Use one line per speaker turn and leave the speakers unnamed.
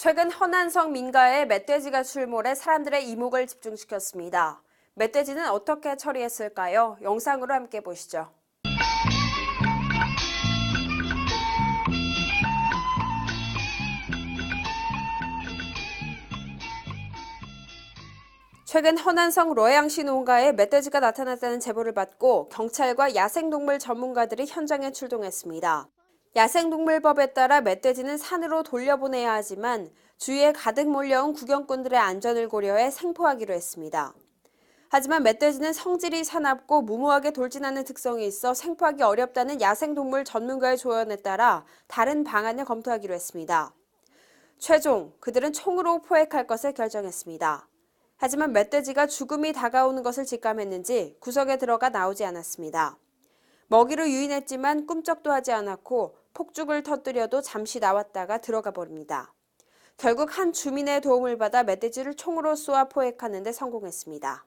최근 허난성 민가에 멧돼지가 출몰해 사람들의 이목을 집중시켰습니다. 멧돼지는 어떻게 처리했을까요? 영상으로 함께 보시죠. 최근 허난성 로양시 농가에 멧돼지가 나타났다는 제보를 받고 경찰과 야생동물 전문가들이 현장에 출동했습니다. 야생동물법에 따라 멧돼지는 산으로 돌려보내야 하지만 주위에 가득 몰려온 구경꾼들의 안전을 고려해 생포하기로 했습니다. 하지만 멧돼지는 성질이 사납고 무모하게 돌진하는 특성이 있어 생포하기 어렵다는 야생동물 전문가의 조언에 따라 다른 방안을 검토하기로 했습니다. 최종 그들은 총으로 포획할 것을 결정했습니다. 하지만 멧돼지가 죽음이 다가오는 것을 직감했는지 구석에 들어가 나오지 않았습니다. 먹이로 유인했지만 꿈쩍도 하지 않았고 폭죽을 터뜨려도 잠시 나왔다가 들어가 버립니다. 결국 한 주민의 도움을 받아 멧돼지를 총으로 쏘아 포획하는 데 성공했습니다.